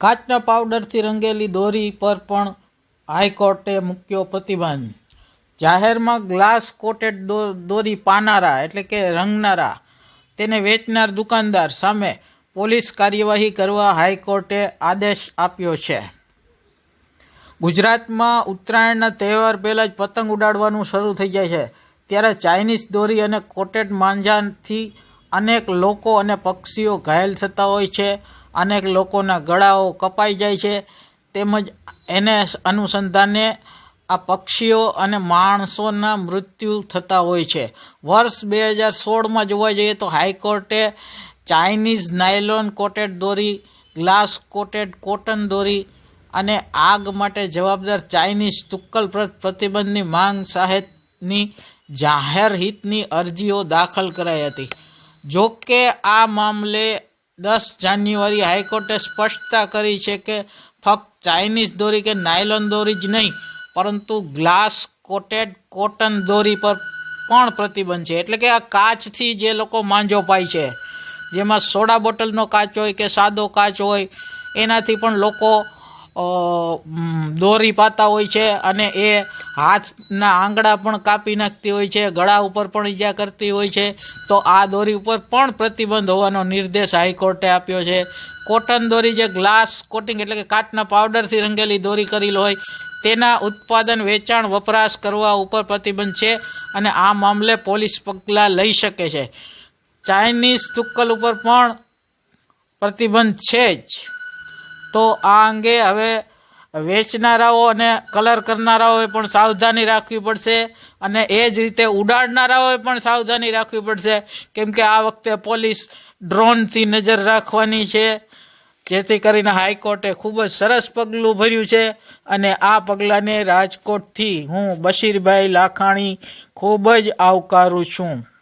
કાચના પાવડરથી રંગેલી દોરી પર પણ હાઈકોર્ટે મૂક્યો પ્રતિબંધ. જાહેરમાં ગ્લાસ કોટેડ દોરી પાનારા એટલે કે રંગનારા તેને વેચનાર દુકાનદાર સામે પોલીસ કાર્યવાહી કરવા હાઈકોર્ટે આદેશ આપ્યો છે. ગુજરાતમાં ઉત્તરાયણના તહેવાર પહેલાં જ પતંગ ઉડાડવાનું શરૂ થઈ જાય છે. ત્યારે ચાઇનીઝ દોરી અને કોટેડ માંજાથી અનેક લોકો અને પક્ષીઓ ઘાયલ થતા હોય છે. અનેક લોકોના ગળાઓ કપાઈ જાય છે. તેમજ એને અનુસંધાને આ પક્ષીઓ અને માણસોના મૃત્યુ થતા હોય છે. વર્ષ બે હજાર સોળમાં જોવા જઈએ તો હાઈકોર્ટે ચાઇનીઝ નાયલોન કોટેડ દોરી, ગ્લાસ કોટેડ કોટન દોરી અને આગ માટે જવાબદાર ચાઇનીઝ તુક્કલ પર, પ્રતિબંધની માંગ સાહેબની જાહેર હિતની અરજીઓ દાખલ કરાઈ હતી. જો કે આ મામલે દસ જાન્યુઆરી હાઈકોર્ટે સ્પષ્ટતા કરી છે કે ફક્ત ચાઇનીઝ દોરી કે નાયલોન દોરી જ નહીં, પરંતુ ગ્લાસ કોટેડ કોટન દોરી પર પણ પ્રતિબંધ છે. એટલે કે આ કાચથી જે લોકો માંજો પાય છે, જેમાં સોડા બોટલનો કાચ હોય કે સાદો કાચ હોય, એનાથી પણ લોકો દોરી પાતા હોય છે અને એ હાથના આંગળા પણ કાપી નાખતી હોય છે, ગળા ઉપર પણ ઈજા કરતી હોય છે, તો આ દોરી ઉપર પણ પ્રતિબંધ હોવાનો નિર્દેશ હાઈકોર્ટે આપ્યો છે. કોટન દોરી જે ગ્લાસ કોટિંગ એટલે કે કાચના પાવડરથી રંગેલી દોરી કરેલ હોય, તેના ઉત્પાદન, વેચાણ, વપરાશ કરવા ઉપર પ્રતિબંધ છે અને આ મામલે પોલીસ પગલાં લઈ શકે છે. ચાઇનીઝ તુક્કલ ઉપર પણ પ્રતિબંધ છે જ. તો આ અંગે હવે વેચનારાઓ અને કલર કરનારાઓએ પણ સાવધાની રાખવી પડશે અને એ જ રીતે ઉડાડનારાઓએ પણ સાવધાની રાખવી પડશે. કેમ કે આ વખતે પોલીસ ડ્રોનથી નજર રાખવાની છે. જેથી કરીને હાઈકોર્ટે ખૂબ જ સરસ પગલું ભર્યું છે અને આ પગલાંને રાજકોટથી હું બશીરભાઈ લાખાણી ખૂબ જ આવકારું છું.